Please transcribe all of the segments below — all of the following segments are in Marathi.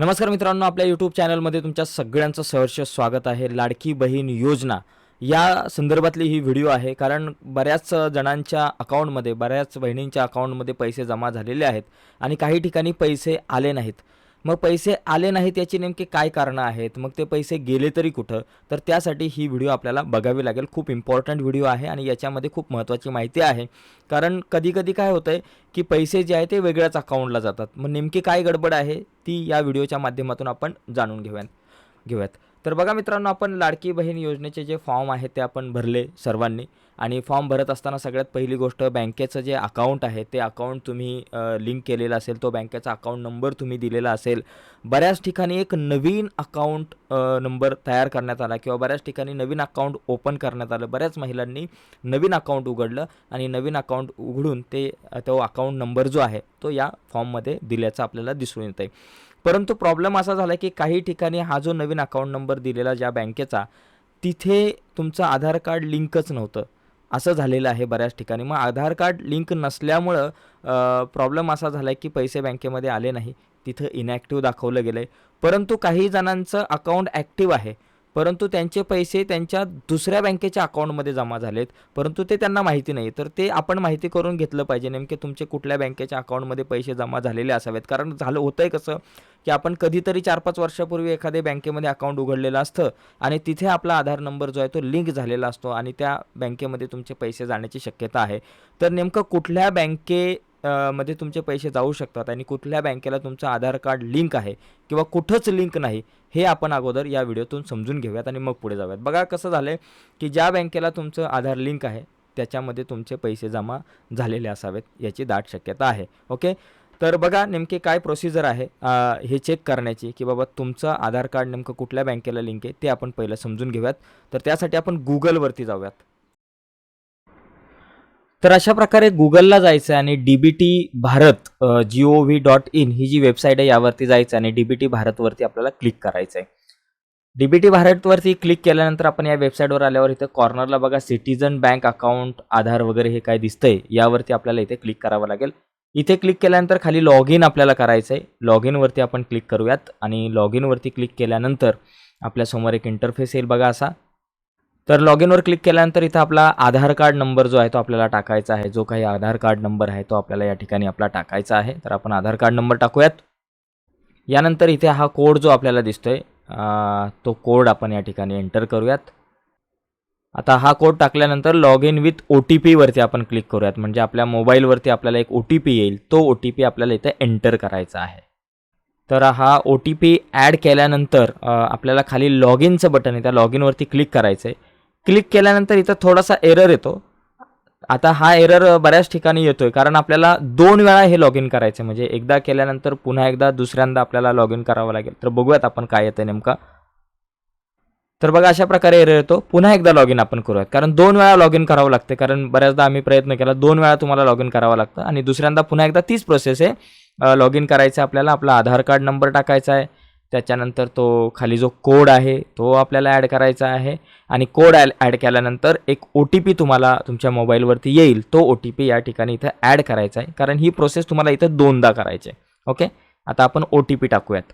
नमस्कार मित्रांनो आपल्या यूट्यूब चॅनलमध्ये तुमच्या सगळ्यांचं सहर्ष स्वागत आहे. लाडकी बहीण योजना या संदर्भातली ही व्हिडिओ आहे. कारण बऱ्याच जणांच्या अकाउंटमध्ये बऱ्याच बहिणींच्या अकाउंटमध्ये पैसे जमा झालेले आहेत आणि काही ठिकाणी पैसे आले नाहीत. मग पैसे आले नाहीत याची नेमकी काय कारणं आहेत? मग ते पैसे गेले तरी कुठं? तर त्यासाठी ही व्हिडिओ आपल्याला बघावी लागेल. खूप इम्पॉर्टंट व्हिडिओ आहे आणि याच्यामध्ये खूप महत्त्वाची माहिती आहे. कारण कधी कधी काय होतं आहे की पैसे जे आहे ते वेगळ्याच अकाउंटला जातात. मग नेमकी काय गडबड आहे ती या व्हिडिओच्या माध्यमातून आपण जाणून घेऊयात घेऊयात. तर बघा मित्रांनो आपण लाडकी बहीण योजनेचे जे फॉर्म आहेत ते आपण भरले सर्वांनी. आणि फॉर्म भरत असताना सगळ्यात पहिली गोष्ट बँकेचं जे अकाउंट आहे ते अकाउंट तुम्ही लिंक केलेलं असेल तो बँकेचा अकाउंट नंबर तुम्ही दिलेला असेल बऱ्याच ठिकाणी एक नवीन अकाउंट नंबर तयार करण्यात आला किंवा बऱ्याच ठिकाणी नवीन अकाउंट ओपन करण्यात आलं. बऱ्याच महिलांनी नवीन अकाउंट उघडलं आणि नवीन अकाउंट उघडून ते तो अकाउंट नंबर जो आहे तो या फॉर्ममध्ये दिल्याचं आपल्याला दिसून येतं आहे परंतु प्रॉब्लेम असा झाला की काही ठिकाणी हा जो नवीन अकाउंट नंबर दिलेला ज्या बँकेचा तिथे तुमचं आधार कार्ड लिंकच नव्हतं. असं झालेलं आहे बऱ्याच ठिकाणी. मग आधार कार्ड लिंक नसल्यामुळं प्रॉब्लेम असा झाला आहे की पैसे बँकेमध्ये आले नाही. तिथं इनॅक्टिव्ह दाखवलं गेलं आहे परंतु काही जणांचं अकाउंट ॲक्टिव्ह आहे. परंतु त्यांचे पैसे त्यांच्या दुसऱ्या बँकेच्या अकाउंटमध्ये जमा झालेत. परंतु ते त्यांना माहिती नाही. तर ते आपण माहिती करून घेतलं पाहिजे नेमके तुमचे कुठल्या बँकेच्या अकाउंटमध्ये पैसे जमा झालेले असावेत. कारण झालं होतं आहे कसं की आपण कधीतरी चार पाच वर्षापूर्वी एखाद्या बँकेमध्ये अकाउंट उघडलेलं असतं आणि तिथे आपला आधार नंबर जो आहे तो लिंक झालेला असतो आणि त्या बँकेमध्ये तुमचे पैसे जाण्याची शक्यता आहे. तर नेमकं कुठल्या बँके मध्ये तुमचे पैसे जाऊ शकतात आणि कुठल्या बँकेला तुमचं आधार कार्ड लिंक आहे किंवा कुठंच लिंक नाही हे आपण अगोदर या व्हिडिओतून समजून घेऊयात आणि मग पुढे जाऊयात. बघा कसं झालं आहे की ज्या बँकेला तुमचं आधार लिंक आहे त्याच्यामध्ये तुमचे पैसे जमा झालेले असावेत याची दाट शक्यता आहे. ओके? तर बघा नेमके काय प्रोसिजर आहे हे चेक करण्याची की बाबा तुमचं आधार कार्ड नेमकं कुठल्या बँकेला लिंक आहे ते आपण पहिलं समजून घेऊयात. तर त्यासाठी आपण गुगलवरती जाऊयात. तर अशा प्रकारे गुगलला जायचं आहे आणि D B T Bharat G O V dot in ही जी वेबसाईट आहे यावरती जायचं आणि डी बी टी भारतवरती आपल्याला क्लिक करायचं आहे डी बी टी भारतवरती क्लिक केल्यानंतर आपण या वेबसाईटवर आल्यावर इथं कॉर्नरला बघा सिटीजन बँक अकाउंट आधार वगैरे हे काय दिसतंय यावरती आपल्याला इथे क्लिक करावं लागेल. इथे क्लिक केल्यानंतर खाली लॉग इन आपल्याला करायचं आहे लॉग इनवरती आपण क्लिक करूयात आणि लॉग इनवरती क्लिक केल्यानंतर आपल्यासमोर एक इंटरफेस येईल बघा असा. तर लॉग इनवर क्लिक केल्यानंतर इथं आपला आधार कार्ड नंबर जो आहे तो आपल्याला टाकायचा आहे. जो काही आधार कार्ड नंबर आहे तो आपल्याला या ठिकाणी आपला टाकायचा आहे. तर आपण आधार कार्ड नंबर टाकूयात. यानंतर इथे हा कोड जो आपल्याला दिसतोय तो कोड आपण या ठिकाणी एंटर करूयात. आता हा कोड टाकल्यानंतर log in with O T पीवरती आपण क्लिक करूयात. म्हणजे आपल्या मोबाईलवरती आपल्याला एक ओ टी पी येईल. तो ओ टी पी आपल्याला इथे एंटर करायचा आहे. तर हा ओ टी पी ॲड केल्यानंतर आपल्याला खाली लॉग इनचं बटन आहे. त्या लॉग इनवरती क्लिक करायचं आहे क्लिक केल्यानंतर इथं थोडासा एरर येतो. आता हा एरर बऱ्याच ठिकाणी येतो आहे कारण आपल्याला दोन वेळा हे लॉग इन करायचं म्हणजे एकदा केल्यानंतर पुन्हा एकदा दुसऱ्यांदा आपल्याला लॉग इन करावं लागेल. तर बघूयात आपण काय येतं नेमका. तर बघा अशा प्रकारे एरर येतो. पुन्हा एकदा लॉग इन आपण करूयात. कारण दोन वेळा लॉग इन करावं लागते कारण बऱ्याचदा आम्ही प्रयत्न केला दोन वेळा तुम्हाला लॉग इन करावं लागतं. आणि दुसऱ्यांदा पुन्हा एकदा तीच प्रोसेस आहे. लॉग इन करायचं आपल्याला. आपला आधार कार्ड नंबर टाकायचा आहे. त्याच्यानंतर तो खाली जो कोड आहे तो आपल्याला ॲड करायचा आहे. आणि कोड ॲड ॲड केल्यानंतर एक ओ टी पी तुम्हाला तुमच्या मोबाईलवरती येईल. तो ओ टी पी या ठिकाणी इथं ॲड करायचा आहे. कारण ही प्रोसेस तुम्हाला इथं दोनदा करायची आहे. ओके आता आपण ओ टी पी टाकूयात.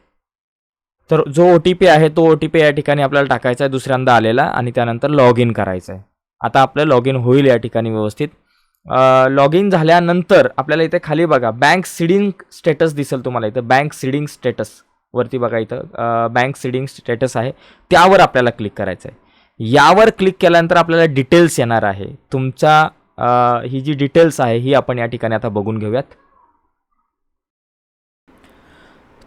तर जो ओ टी पी आहे तो ओ टी पी या ठिकाणी आपल्याला टाकायचा आहे. दुसऱ्यांदा आलेला आणि त्यानंतर लॉग इन करायचं आहे. आता आपलं लॉग इन होईल या ठिकाणी व्यवस्थित. लॉग इन झाल्यानंतर आपल्याला इथे खाली बघा. बँक सिडिंग स्टेटस दिसेल तुम्हाला इथं. बँक सिडिंग स्टेटस वरती बघा इथं बँक सिडिंग स्टेटस आहे. त्यावर आपल्याला क्लिक करायचं आहे यावर क्लिक केल्यानंतर आपल्याला डिटेल्स येणार आहे. तुमचा ही जी डिटेल्स आहे ही आपण या ठिकाणी आता बघून घेऊयात.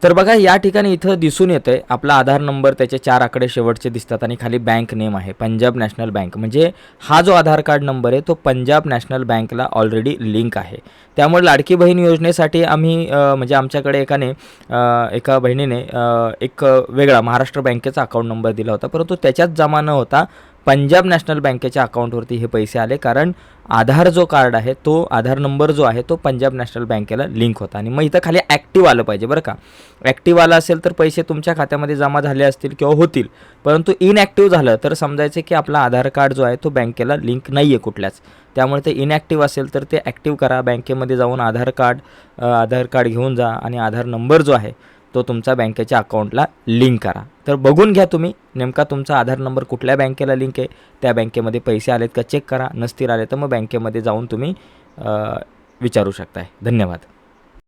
तर बघा या ठिकाणी इथं दिसून येतं आहे आपला आधार नंबर त्याचे चार आकडे शेवटचे दिसतात आणि खाली बँक नेम आहे पंजाब नॅशनल बँक. म्हणजे हा जो आधार कार्ड नंबर आहे तो पंजाब नॅशनल बँकला ऑलरेडी लिंक आहे. त्यामुळे लाडकी बहीण योजनेसाठी आम्ही म्हणजे आमच्याकडे एकाने एका बहिणीने एक वेगळा महाराष्ट्र बँकेचा अकाउंट नंबर दिला होता परंतु त्याच्यात जमा न होता पंजाब नॅशनल बँकेच्या अकाउंटवरती हे पैसे आले कारण आधार जो कार्ड आहे तो आधार नंबर जो आहे तो पंजाब नॅशनल बँकेला लिंक होता. आणि मग इथं खाली ॲक्टिव्ह आलं पाहिजे बरं का. ॲक्टिव्ह आलं असेल तर पैसे तुमच्या खात्यामध्ये जमा झाले असतील किंवा होतील. परंतु इनॲक्टिव्ह झालं तर समजायचं की आपला आधार कार्ड जो आहे तो बँकेला लिंक नाही आहे कुठल्याच. त्यामुळे ते इनॲक्टिव्ह असेल तर ते ॲक्टिव्ह करा. बँकेमध्ये जाऊन आधार कार्ड आधार कार्ड घेऊन जा आणि आधार नंबर जो आहे तो तुमचा बँकेच्या अकाउंटला लिंक करा. तर बघून घ्या तुम्ही नेमका तुमचा आधार नंबर कुठल्या बँकेला लिंक आहे त्या बँकेमध्ये पैसे आलेत का चेक करा नसतील आले तर मग बँकेमध्ये जाऊन तुम्ही विचारू शकताय. धन्यवाद.